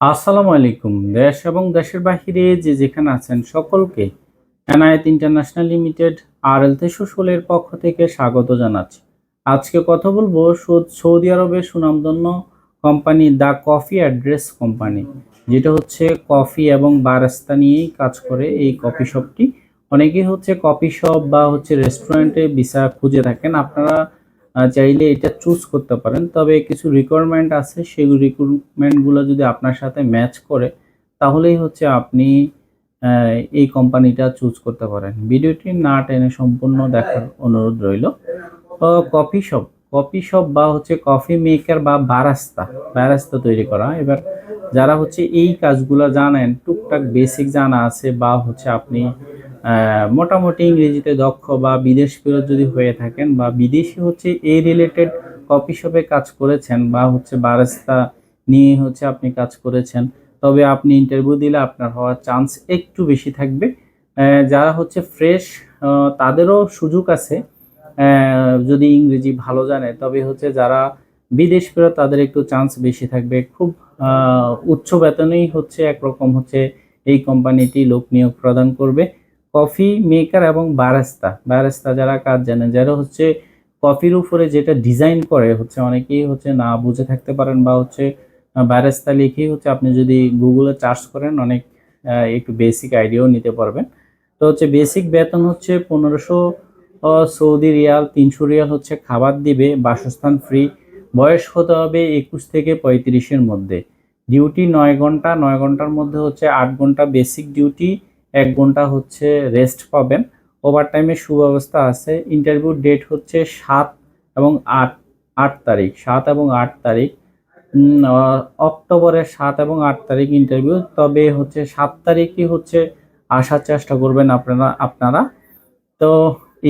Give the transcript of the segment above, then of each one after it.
আসসালামু আলাইকুম। দেশ এবং দেশের বাহিরে যে যেখানে আছেন সকলকে এনআইএত ইন্টারন্যাশনাল লিমিটেড আর এল তেসুসলের পক্ষ থেকে স্বাগত জানাচ্ছি। আজকে কথা বলব সৌদি আরবের সুনামধন্য company the coffee address company, যেটা হচ্ছে কফি এবং বারাস্তা নিয়েই কাজ করে এই কফি শপটি। অনেকেই হচ্ছে কফি শপ বা হচ্ছে রেস্টুরেন্টে ভিসা খুঁজে থাকেন। আপনারা চাইলে এটা চুজ করতে পারেন। তবে কিছু রিকোয়ারমেন্ট আছে সেই রিকোয়ারমেন্টগুলো যদি আপনার সাথে ম্যাচ করে তাহলেই হচ্ছে আপনি এই কোম্পানিটা চুজ করতে পারেন। ভিডিওটি না টেনে সম্পূর্ণ দেখার অনুরোধ রইল। কফি শপ কফি শপ বা হচ্ছে কফি মেকার বা বারাস্তা বারাস্তা তৈরি করা। এবার যারা হচ্ছে এই কাজগুলো জানেন টুকটাক বেসিক জানা আছে বা হচ্ছে আপনি মোটামুটি ইংরেজিতে দক্ষ বা বিদেশ ফেরত যদি হয়ে থাকেন বা বিদেশি হচ্ছে এই রিলেটেড কপি শপে কাজ করেছেন বা হচ্ছে বারাস্তা নিয়ে হচ্ছে আপনি কাজ করেছেন, তবে আপনি ইন্টারভিউ দিলে আপনার হওয়ার চান্স একটু বেশি থাকবে। যারা হচ্ছে ফ্রেশ তাদেরও সুযোগ আছে। যদি ইংরেজি ভালো জানে, তবে হচ্ছে যারা বিদেশ ফেরত, তাদের একটু চান্স বেশি থাকবে। খুব উচ্চ বেতনেই হচ্ছে একরকম হচ্ছে এই কোম্পানিটি লোক নিয়োগ প্রদান করবে। কফি মেকার এবং বারাস্তা। বারাস্তা যারা কাজ জানেন, যারা হচ্ছে কফির উপরে যেটা ডিজাইন করে, হচ্ছে অনেকেই হচ্ছে না বুঝে থাকতে পারেন বা হচ্ছে বারাস্তা লিখেই হচ্ছে আপনি যদি গুগলে চার্জ করেন, অনেক একটু বেসিক আইডিয়াও নিতে পারবেন। তো হচ্ছে বেসিক বেতন হচ্ছে পনেরোশো সৌদি রিয়াল, তিনশো রিয়াল হচ্ছে খাবার দিবে, বাসস্থান ফ্রি বয়স হতে হবে একুশ থেকে পঁয়ত্রিশের মধ্যে। ডিউটি নয় ঘণ্টা, নয় ঘণ্টার মধ্যে হচ্ছে আট ঘণ্টা বেসিক ডিউটি এক ঘণ্টা হচ্ছে রেস্ট পাবেন। ওভার টাইমের সুব্যবস্থা আছে। ইন্টারভিউ ডেট হচ্ছে সাত এবং আট আট তারিখ। সাত এবং আট তারিখ। অক্টোবরের সাত এবং আট তারিখ ইন্টারভিউ তবে হচ্ছে সাত তারিখই হচ্ছে আসার চেষ্টা করবেন আপনারা আপনারা। তো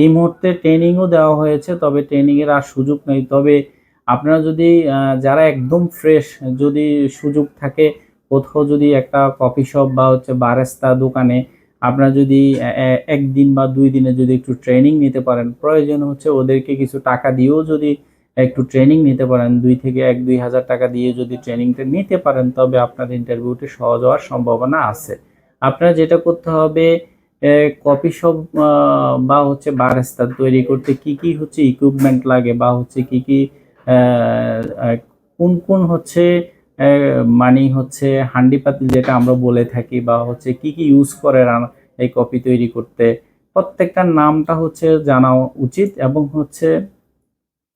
এই মুহূর্তে ট্রেনিংও দেওয়া হয়েছে, তবে ট্রেনিংয়ের আর সুযোগ নেই। তবে আপনারা যদি যারা একদম ফ্রেশ যদি সুযোগ থাকে, কোথাও যদি একটা কফি শপ বা হচ্ছে বারেস্তা দোকানে আপনারা যদি একদিন বা দুই দিনে যদি একটু ট্রেনিং নিতে পারেন, প্রয়োজন হচ্ছে ওদেরকে কিছু টাকা দিয়েও যদি একটু ট্রেনিং নিতে পারেন, দুই থেকে এক, দুই হাজার টাকা দিয়ে যদি ট্রেনিংটা নিতে পারেন, তবে আপনার ইন্টারভিউটি সহজ হওয়ার সম্ভাবনা আছে। আপনারা যেটা করতে হবে কপি শপ বা হচ্ছে বারেস্তা তৈরি করতে কি কি হচ্ছে ইকুইপমেন্ট লাগে, বা হচ্ছে কি কি কোন কোন হচ্ছে মানে হচ্ছে হান্ডি পাতিল যেটা আমরা বলে থাকি বা হচ্ছে কি কি ইউজ করে এই কফি তৈরি করতে, প্রত্যেকটার নামটা হচ্ছে জানা উচিত এবং হচ্ছে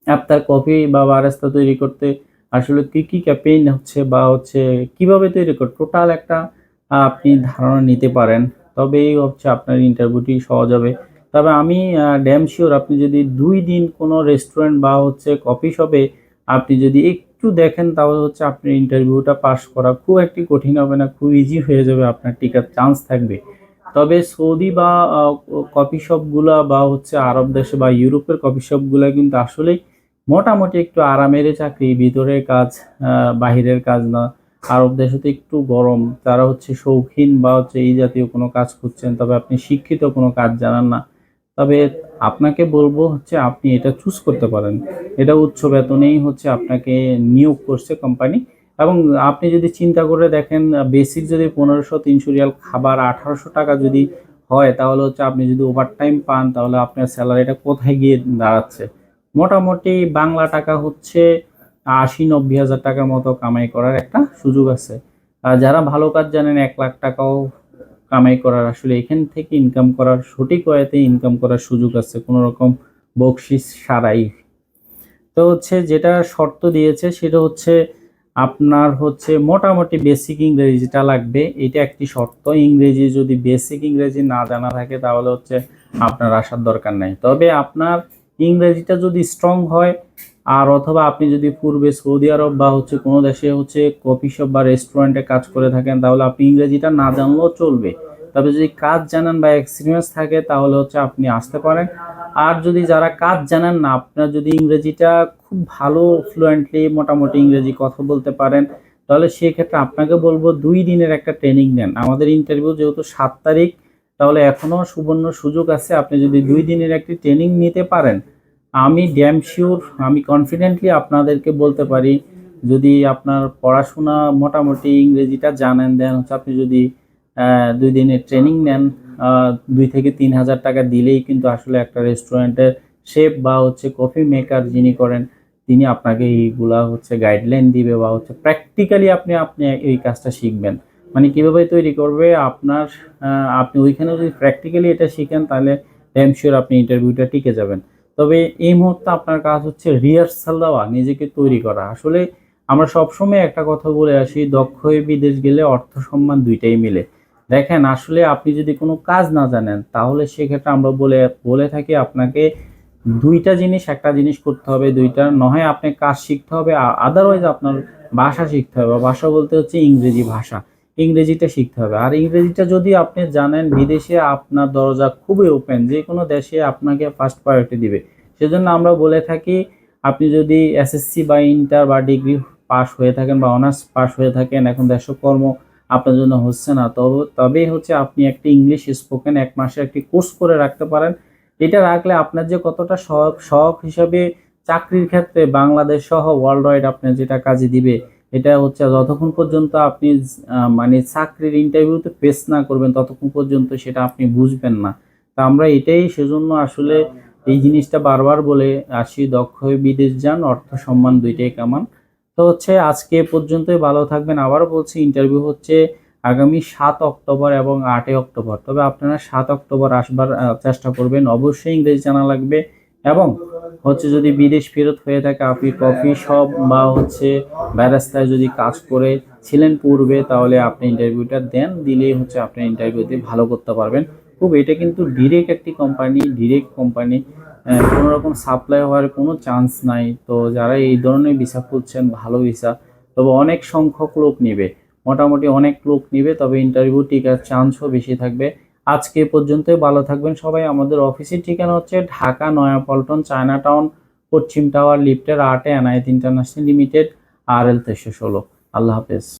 আপনার কফি বা বারেস্তা তৈরি করতে আসলে কি কি ক্যাপেইন হচ্ছে বা হচ্ছে কীভাবে তৈরি করে টোটাল একটা আপনি ধারণা নিতে পারেন। তবেই হচ্ছে আপনার ইন্টারভিউটি সহজ হবে। তবে আমি ড্যাম শিওর আপনি যদি দুই দিন কোনো রেস্টুরেন্ট বা হচ্ছে কফি শপে আপনি যদি একটু দেখেন, তাহলে হচ্ছে আপনি ইন্টারভিউটা পাস করা খুব একটি কঠিন হবে না, খুব ইজি হয়ে যাবে, আপনার টিকার চান্স থাকবে। তবে সৌদি বা কফি শপগুলা বা হচ্ছে আরব দেশে বা ইউরোপের কফি শপগুলা কিন্তু আসলেই মোটামুটি একটু আরামের চাকরি, ভিতরের কাজ বাহিরের কাজ না। আরব দেশে তো একটু গরম, তারা হচ্ছে শৌখিন বা হচ্ছে এই জাতীয় কোনো কাজ করছেন তবে আপনি শিক্ষিত কোনো কাজ জানান না। তবে আপনাকে বলব হচ্ছে আপনি এটা চুজ করতে পারেন। এটা উচ্চ বেতনেই হচ্ছে আপনাকে নিয়োগ করছে কোম্পানি এবং আপনি যদি চিন্তা করে দেখেন বেসিক যদি পনেরোশো, তিনশো রিয়াল খাবার আঠারোশো টাকা যদি হয়, তাহলে হচ্ছে আপনি যদি ওভার টাইম পান, তাহলে আপনার স্যালারিটা কোথায় গিয়ে দাঁড়াচ্ছে? মোটামুটি বাংলা টাকা হচ্ছে আশি, নব্বই হাজার টাকার মতো কামাই করার একটা সুযোগ আছে। আর যারা ভালো কাজ জানেন, এক লাখ টাকাও কামাই করার, আসলে এখান থেকে ইনকাম করার সঠিক ওয়েতে ইনকাম করার সুযোগ আছে, কোনো রকম বকশিস সারাই তো হচ্ছে যেটা শর্ত দিয়েছে সেটা হচ্ছে আপনার হচ্ছে মোটামুটি বেসিক ইংরেজিটা লাগবে। এটা একটি শর্ত, ইংরেজি যদি বেসিক ইংরেজি না জানা থাকে তাহলে হচ্ছে আপনার আসার দরকার নাই। তবে আপনার ইংরেজিটা যদি স্ট্রং হয়, আর অথবা আপনি যদি পূর্বে সৌদি আরব বা হচ্ছে কোনো দেশে হচ্ছে কফি শপ বা রেস্টুরেন্টে কাজ করে থাকেন, তাহলে আপনি ইংরেজিটা না জানলেও চলবে। তবে যদি কাজ জানেন বা এক্সপিরিয়েন্স থাকে, তাহলে হচ্ছে আপনি আসতে পারেন। আর যদি যারা কাজ জানেন না, আপনার যদি ইংরেজিটা খুব ভালো ফ্লুয়েন্টলি মোটামুটি ইংরেজি কথা বলতে পারেন, তাহলে সেক্ষেত্রে আপনাকে বলব দুই দিনের একটা ট্রেনিং নেন। আমাদের ইন্টারভিউ যেহেতু সাত তারিখ, তাহলে এখনও সুবর্ণ সুযোগ আছে, আপনি যদি দুই দিনের একটি ট্রেনিং নিতে পারেন। আমি ড্যাম শিওর আমি কনফিডেন্টলি আপনাদেরকে বলতে পারি, যদি আপনার পড়াশোনা মোটামুটি ইংরেজিটা জানেন দেন হচ্ছে আপনি যদি দুই দিনের ট্রেনিং নেন। দুই থেকে তিন হাজার টাকা দিলেই কিন্তু আসলে একটা রেস্টুরেন্টের শেফ বা হচ্ছে কফি মেকার যিনি করেন, তিনি আপনাকে এইগুলা হচ্ছে গাইডলাইন দিবে বা হচ্ছে প্র্যাকটিক্যালি আপনি আপনি এই কাজটা শিখবেন। মানে কীভাবে তৈরি করবে, আপনার আপনি ওইখানে যদি প্র্যাকটিক্যালি এটা শিখেন, তাহলে ড্যাম শিওর আপনি ইন্টারভিউটা টিকে যাবেন। তবে এই মুহূর্তে আপনার কাজ হচ্ছে রিহার্সাল দেওয়া, নিজেকে তৈরি করা। আসলে আমরা সবসময় একটা কথা বলে আসি, দক্ষ বিদেশ গেলে অর্থ সম্মান দুইটাই মিলে। দেখেন, আসলে আপনি যদি কোনো কাজ না জানেন, তাহলে সেক্ষেত্রে আমরা বলে বলে থাকি আপনাকে দুইটা জিনিস, একটা জিনিস করতে হবে, দুইটা নয় আপনি কাজ শিখতে হবে আদারওয়াইজ আপনার ভাষা শিখতে হবে। ভাষা বলতে হচ্ছে ইংরেজি ভাষা। ইংরেজিটা শিখতে হবে। আর ইংরেজিটা যদি আপনি জানেন, বিদেশে আপনার দরজা খুবই ওপেন যে কোনো দেশে আপনাকে ফার্স্ট প্রায়োরিটি দিবে। সেজন্য আমরা বলে থাকি, আপনি যদি এসএসসি বা ইন্টার বা ডিগ্রি পাস হয়ে থাকেন বা অনার্স পাস হয়ে থাকেন, এখন দেশকর্ম আপনার জন্য হচ্ছে না। তবে, তবেই হচ্ছে আপনি একটি ইংলিশ স্পোকেন এক মাসে একটি কোর্স করে রাখতে পারেন। এটা রাখলে আপনার যে কতটা শখ শখ হিসাবে চাকরির ক্ষেত্রে বাংলাদেশ সহ ওয়ার্ল্ড ওয়াইড আপনার যেটা কাজে দিবে, এটা হচ্ছে যতক্ষণ পর্যন্ত আপনি মানে চাকরির ইন্টারভিউতে পেশ না করবেন, ততক্ষণ পর্যন্ত সেটা আপনি বুঝবেন না। তা আমরা এটাই সেজন্য আসলে এই জিনিসটা বারবার বলে আসি, দক্ষ বিদেশ যান, অর্থ সম্মান দুইটাই কামান। তো হচ্ছে আজকে পর্যন্তই, ভালো থাকবেন। আবার বলছি ইন্টারভিউ হচ্ছে আগামী সাত অক্টোবর এবং আটই অক্টোবর। তবে আপনারা সাত অক্টোবর আসবার চেষ্টা করবেন। অবশ্যই ইংরেজি জানা লাগবে এবং হচ্ছে যদি বিদেশ ফেরত হয়ে থাকে, আপনি কফি শপ বা হচ্ছে ব্যারাস্তায় যদি কাজ করে ছিলেন পূর্বে, তাহলে আপনি ইন্টারভিউটা দেন। দিলেই হচ্ছে আপনি ইন্টারভিউতে ভালো করতে পারবেন। খুব, এটা কিন্তু ডিরেক্ট একটি কোম্পানি ডিরেক্ট কোম্পানি কোনো রকম সাপ্লাই হওয়ার কোনো চান্স নাই। তো যারা এই ধরনের ভিসা খুঁজছেন, ভালো ভিসা তবে অনেক সংখ্যক লোক নেবে। মোটামুটি অনেক লোক নেবে, তবে ইন্টারভিউ টিকার চান্সও বেশি থাকবে। আজকে এ পর্যন্তই, ভালো থাকবেন সবাই। আমাদের অফিসের ঠিকানা হচ্ছে ঢাকা নয়াপল্টন চায়না টাউন পশ্চিম টাওয়ার লিফটের আটে এনআইএত ইন্টারন্যাশনাল লিমিটেড আর এল তেইশশো ষোলো। আল্লাহ হাফেজ।